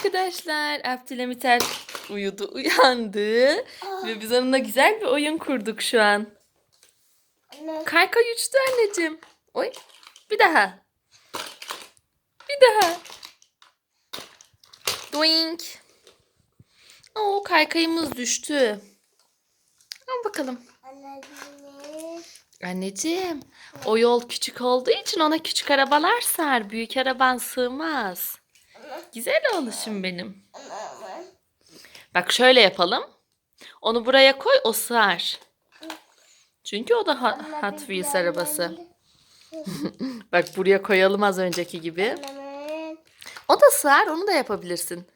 arkadaşlar. Abdülhamiter uyudu, uyandı. Ve biz onunla güzel bir oyun kurduk şu an. Anne. Kaykay uçtu anneciğim. Oy. Bir daha. Bir daha. Doink. Oo kaykayımız düştü. Al bakalım. Anne. Anneciğim, o yol küçük olduğu için ona küçük arabalar sar. Büyük araban sığmaz. Güzel oğluşum benim. Bak şöyle yapalım. Onu buraya koy, o sığar. Çünkü o da Hot Wheels arabası. Bak buraya koyalım az önceki gibi. O da sığar, onu da yapabilirsin.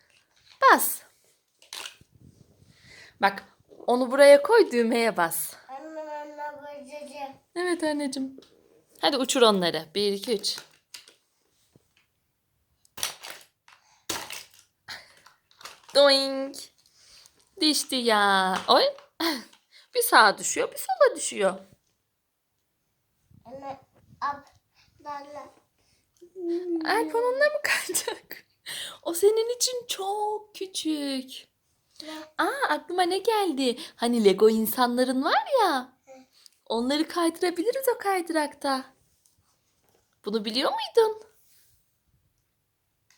Bas. Bak, onu buraya koy, düğmeye bas. Evet anneciğim. Hadi uçur onları. 1, 2, 3. Doink. Düştü ya. Oy. Bir sağa düşüyor, bir sola düşüyor. Alp onunla mı kayacak? O senin için çok küçük. Aa aklıma ne geldi? Hani Lego insanların var ya. Onları kaydırabiliriz o kaydırakta. Bunu biliyor muydun?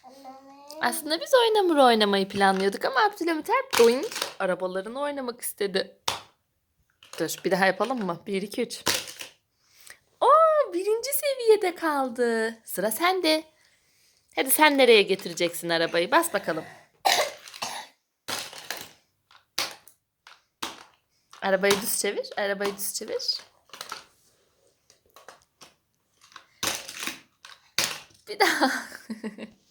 Anne. Aslında biz oynamur oynamayı planlıyorduk ama Abdülhamit hep doink arabalarını oynamak istedi. Dur bir daha yapalım mı? 1, 2, 3. Oo birinci seviyede kaldı. Sıra sende. Hadi sen nereye getireceksin arabayı? Bas bakalım. Arabayı düz çevir. Arabayı düz çevir. Bir daha.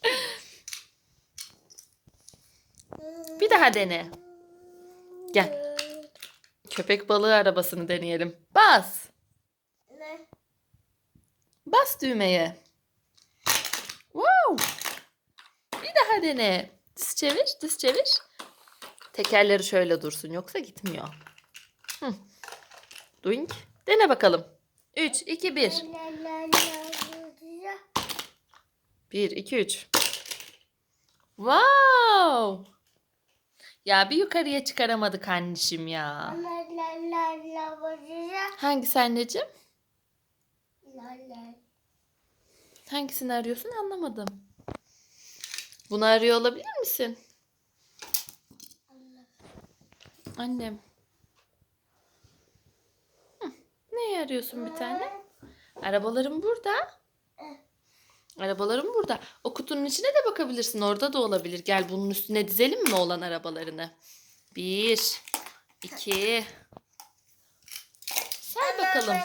Bir daha dene. Gel. Köpek balığı arabasını deneyelim. Bas. Anne. Bas düğmeye. Wow. Bir daha dene. Düz çevir, düz çevir. Tekerleri şöyle dursun yoksa gitmiyor. Hı. Doink. Dene bakalım. 3, 2, 1. Anne. 1, 2, 3. Wow. Ya bir yukarıya çıkaramadık annişim ya. Anne. Hangisi anneciğim? Anne. Hangisini arıyorsun anlamadım. Bunu arıyor olabilir misin? Annem. Hı, neyi arıyorsun bir tane? Arabalarım burada. Arabalarım burada. O kutunun içine de bakabilirsin. Orada da olabilir. Gel bunun üstüne dizelim mi olan arabalarını? Bir, iki. Say bakalım.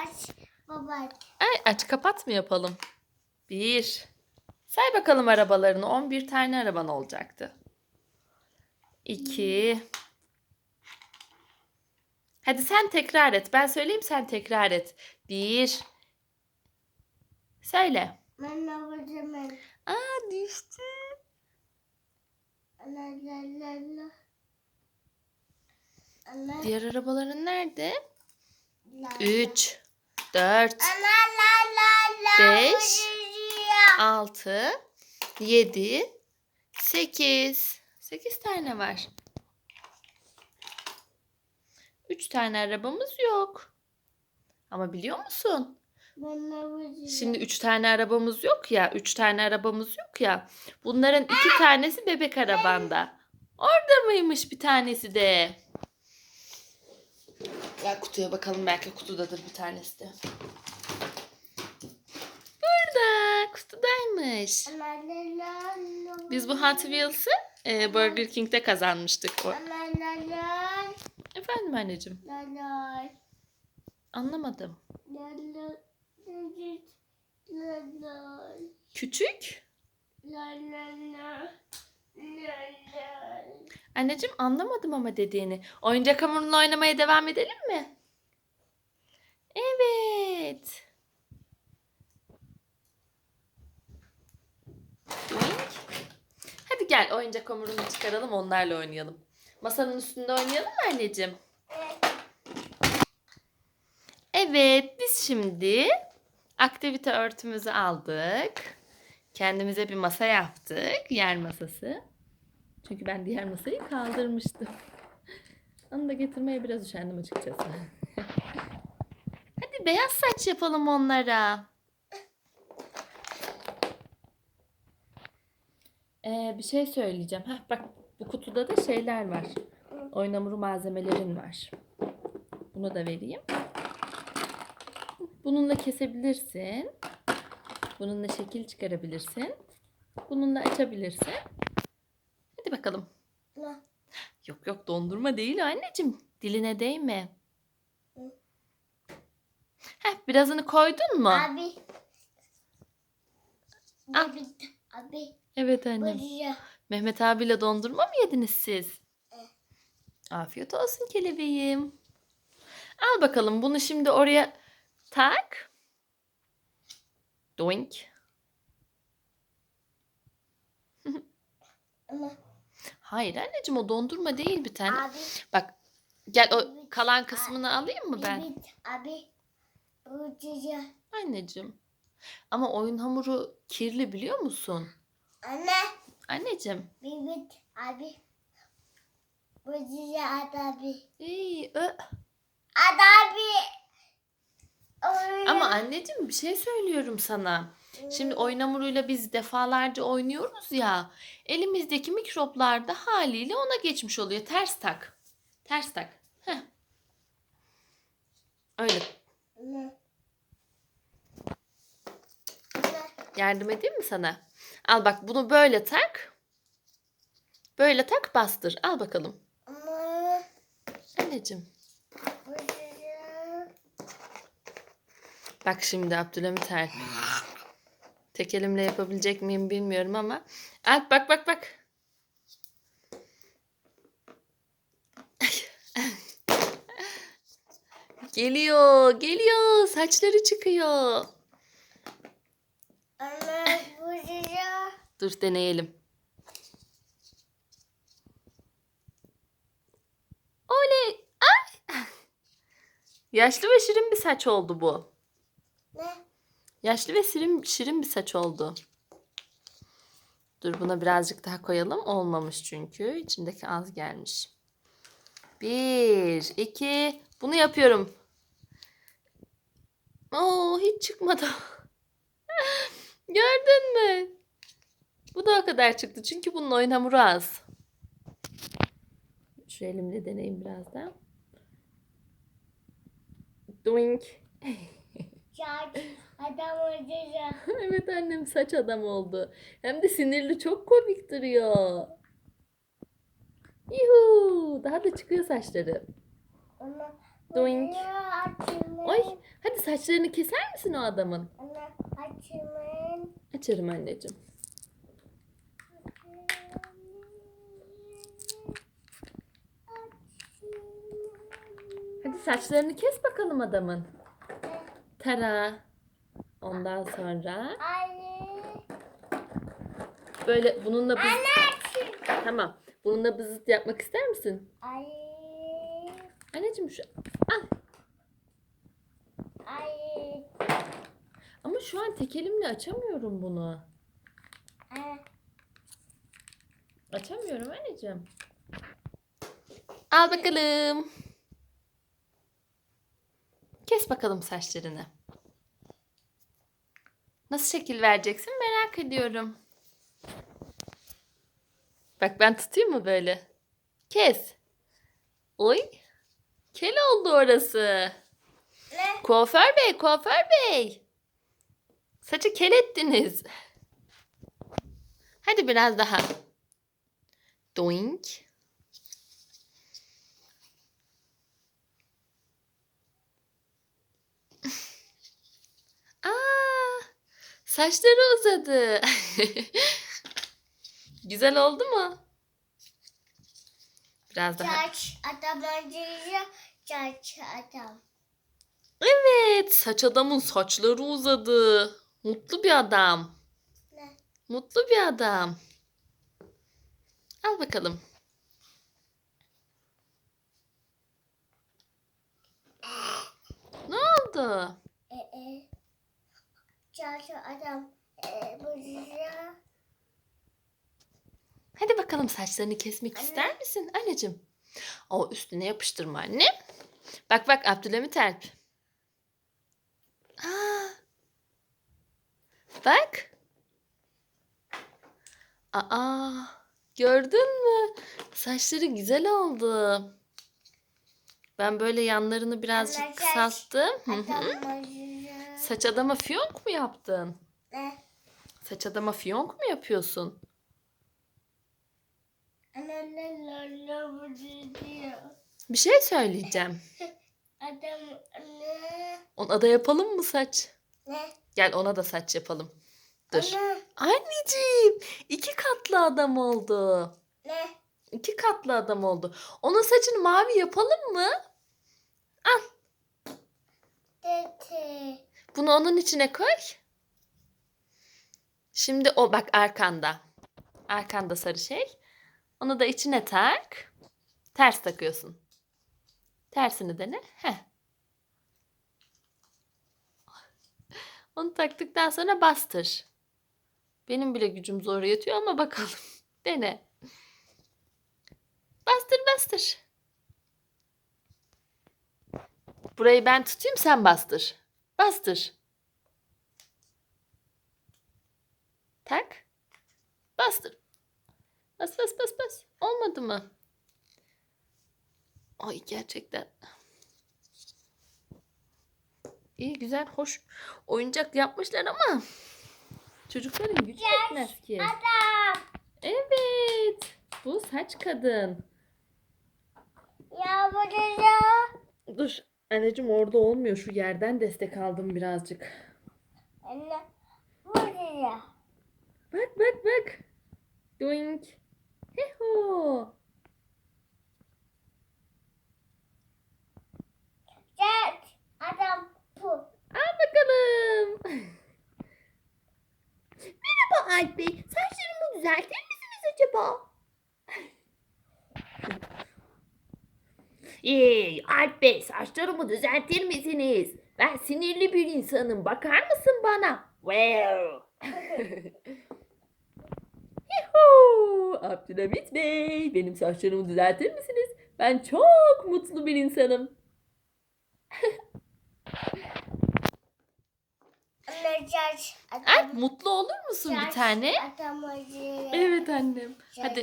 Aç baba. Ay, aç kapat mı yapalım? Bir. Say bakalım arabalarını. 11 tane araban olacaktı. İki. Hadi sen tekrar et. Ben söyleyeyim sen tekrar et. Bir. Söyle. Ben babacığım. Aa düştü. Anne. Anne. Anne. Diğer arabaların nerede? Üç. Dört. Beş. Altı. Yedi. Sekiz. Sekiz tane var. Üç tane arabamız yok. Ama biliyor musun? Şimdi üç tane arabamız yok ya. Üç tane arabamız yok ya. Bunların iki tanesi bebek arabanda. Orada mıymış bir tanesi de? Gel kutuya bakalım belki kutudadır bir tanesi de. Burada kutudaymış. Biz bu Hot Wheels'ı e, Burger King'de kazanmıştık. O- Efendim anneciğim anlamadım. Küçük? Anneciğim anlamadım ama dediğini. Oyuncak hamurunu oynamaya devam edelim mi? Evet. Hadi gel oyuncak hamurunu çıkaralım onlarla oynayalım. Masanın üstünde oynayalım mı anneciğim? Evet biz şimdi aktivite örtümüzü aldık. Kendimize bir masa yaptık. Yer masası. Çünkü ben diğer masayı kaldırmıştım. Onu da getirmeye biraz üşendim açıkçası. Hadi beyaz saç yapalım onlara. Ee, bir şey söyleyeceğim. Heh, bak bu kutuda da şeyler var. Oyun hamuru malzemelerin var. Bunu da vereyim. Bununla kesebilirsin. Bununla şekil çıkarabilirsin. Bununla açabilirsin. Hadi bakalım. Ne? Yok yok dondurma değil anneciğim. Diline değme. Heh, birazını koydun mu? Abi. Abi. Abi. Evet annem. Buraya. Mehmet abiyle dondurma mı yediniz siz? Afiyet olsun kelebeğim. Al bakalım bunu şimdi oraya tak. Doink. Hayır anneciğim o dondurma değil bir tane. abi. Bak gel o kalan kısmını alayım mı ben? Evet. Abi. Anneciğim. Ama oyun hamuru kirli biliyor musun? Anne. Anneciğim. Evet. Abi. At abi. İyi, ö. Abi. Ama anneciğim bir şey söylüyorum sana. Şimdi oyun hamuruyla biz defalarca oynuyoruz ya. Elimizdeki mikroplar da haliyle ona geçmiş oluyor. Ters tak. Ters tak. Heh. Öyle. Yardım edeyim mi sana? Al bak bunu böyle tak. Böyle tak bastır. Al bakalım. Anneciğim. Bak şimdi Abdülhamit Er. Tek elimle yapabilecek miyim bilmiyorum ama. Alp bak bak bak. geliyor, geliyor. Saçları çıkıyor. Anne. Buraya. Dur deneyelim. Oley! Ay! Yaşlı ve şirin bir saç oldu bu. Yaşlı ve şirin, şirin bir saç oldu. Dur buna birazcık daha koyalım. Olmamış çünkü. İçindeki az gelmiş. Bir, iki. Bunu yapıyorum. Oo hiç çıkmadı. Gördün mü? Bu da o kadar çıktı. Çünkü bunun oyun hamuru az. Şu elimle deneyeyim biraz da. Doink. Adam oraya. evet annem saç adam oldu. Hem de sinirli çok komik duruyor. Yuhu! Daha da çıkıyor saçları. Ama. Doink. Oy! Hadi saçlarını keser misin o adamın? Anne açılın. Açarım anneciğim. Hadi saçlarını kes bakalım adamın. Tara. Ondan sonra Anne. böyle bununla bız... Anne. Tamam. Bununla bızıt yapmak ister misin? Ay. Anneciğim şu... Al. Ay. Ama şu an tek elimle açamıyorum bunu. Ay. Açamıyorum anneciğim. Al bakalım. Kes bakalım saçlarını. Nasıl şekil vereceksin merak ediyorum. Bak ben tutayım mı böyle? Kes. Oy. Kel oldu orası. Ne? Kuaför bey, kuaför bey. Saçı kel ettiniz. Hadi biraz daha. Doink. Aa, saçları uzadı. Güzel oldu mu? Biraz daha. Çaç adam oraya. Çaç adam. Evet, saç adamın saçları uzadı. Mutlu bir adam. Ne? Mutlu bir adam. Al bakalım. Ne oldu? E Çaç adam. e, buraya. Hadi bakalım saçlarını kesmek ister misin anneciğim? O üstüne yapıştırma anne. Bak bak Abdülhamit Alp. Aa. Bak. Aa. Gördün mü? Saçları güzel oldu. Ben böyle yanlarını birazcık Anne, kısalttım. Hı hı. Saç adama fiyonk mu yaptın? Ne? Saç adama fiyonk mu yapıyorsun? Bir şey söyleyeceğim. Adam ne? Ona da yapalım mı saç? Ne? Gel ona da saç yapalım. Dur. Anne. Anneciğim iki katlı adam oldu. Ne? İki katlı adam oldu. Onun saçını mavi yapalım mı? Dede. Bunu onun içine koy. Şimdi o bak arkanda. Arkanda sarı şey. Onu da içine tak. Ters takıyorsun. Tersini dene. Heh. Onu taktıktan sonra bastır. Benim bile gücüm zor yetiyor ama bakalım. Dene. Bastır bastır. Burayı ben tutayım sen bastır. Bastır. Tak. Bastır. Bas bas bas bas. Olmadı mı? Ay gerçekten. İyi güzel hoş oyuncak yapmışlar ama çocukların gücü yetmez ki. Adam. Evet. Bu saç kadın. Ya buraya. Dur. Anneciğim orada olmuyor. Şu yerden destek aldım birazcık. Anne. Buraya. Bak bak bak. Doink. Heho. Gel. Adam bu. Al bakalım. Merhaba Alp Bey. Saçlarımı düzeltir misiniz acaba? Hey Alp Bey saçlarımı düzeltir misiniz? Ben sinirli bir insanım. Bakar mısın bana? Yuhuu! Abdülhamit Bey, benim saçlarımı düzeltir misiniz? Ben çok mutlu bir insanım. Alp mutlu olur musun bir tane? Evet annem. Hadi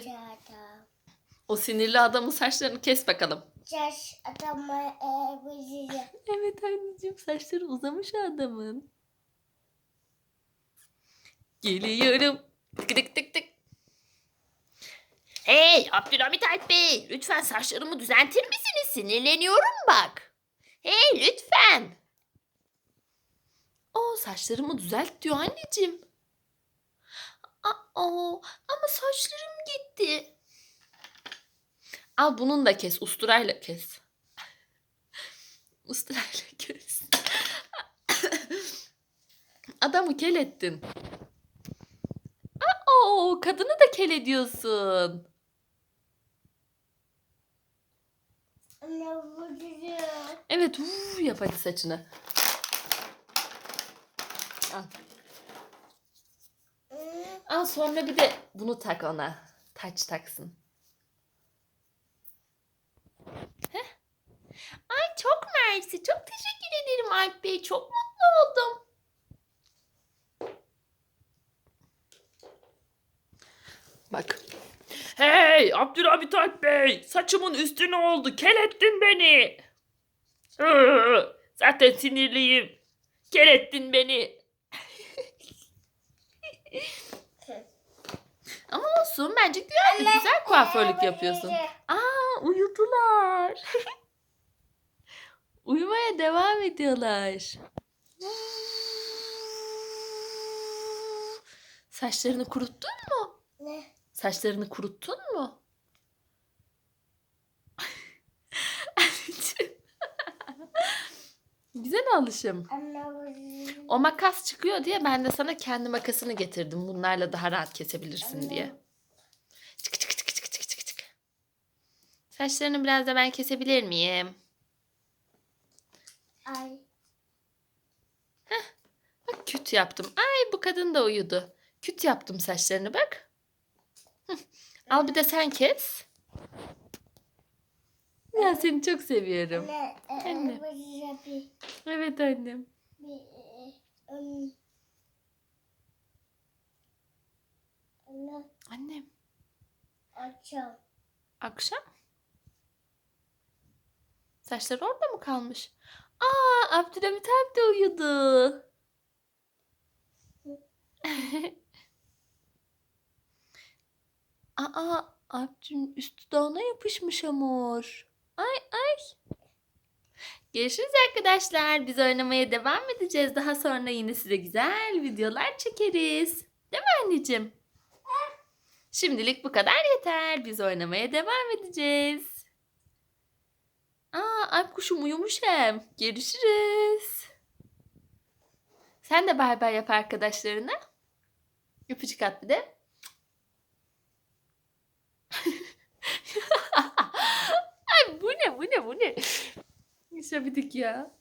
o sinirli adamın saçlarını kes bakalım. Gel adam e. Evet anneciğim saçları uzamış adamın. Geliyorum. Tık tık tık tık. Hey Abdülhamit Alp Bey. Lütfen saçlarımı düzeltir misiniz? Sinirleniyorum bak. Hey lütfen. O saçlarımı düzelt diyor anneciğim. Aa, ama saçlarım gitti. Al bunun da kes. Usturayla kes. Usturayla kes. Adamı kel ettin. Aa, kadını da kel ediyorsun. Evet, uu, yap hadi saçını. Al. Al sonra bir de bunu tak ona. Taç taksın. Heh. Ay çok mersi. Çok teşekkür ederim Alp Bey. Çok mutlu oldum. Bak. Hey Abdülhamit Alp Bey. Saçımın üstüne oldu. Kel ettin beni. Zaten sinirliyim. Kel ettin beni. Ama olsun bence güzel, güzel kuaförlük yapıyorsun. Aa uyudular. Uyumaya devam ediyorlar. Saçlarını kuruttun mu? Ne? Saçlarını kuruttun mu? Güzel alışım. O makas çıkıyor diye ben de sana kendi makasını getirdim. Bunlarla daha rahat kesebilirsin diye. Çık çık çık çık çık çık çık. Saçlarını biraz da ben kesebilir miyim? Ay. Bak küt yaptım. Ay bu kadın da uyudu. Küt yaptım saçlarını bak. Hıh. Al bir de sen kes. Ya seni çok seviyorum. Anne, e, Anne. böyle bir, Evet annem. e, um, Anne, Annem. akşam. Akşam. Saçları orada mı kalmış? Aa Abdülhamit abi de uyudu. Aa Abdül'ün üstü dağına yapışmış hamur. Ay ay. Görüşürüz arkadaşlar. Biz oynamaya devam edeceğiz. Daha sonra yine size güzel videolar çekeriz. Değil mi anneciğim? Şimdilik bu kadar yeter. Biz oynamaya devam edeceğiz. Aa, Alp kuşum uyumuş hem. Görüşürüz. Sen de bay bay yap arkadaşlarına. Öpücük at bir de. Ay bu ne bu ne bu ne? Şabidik ya.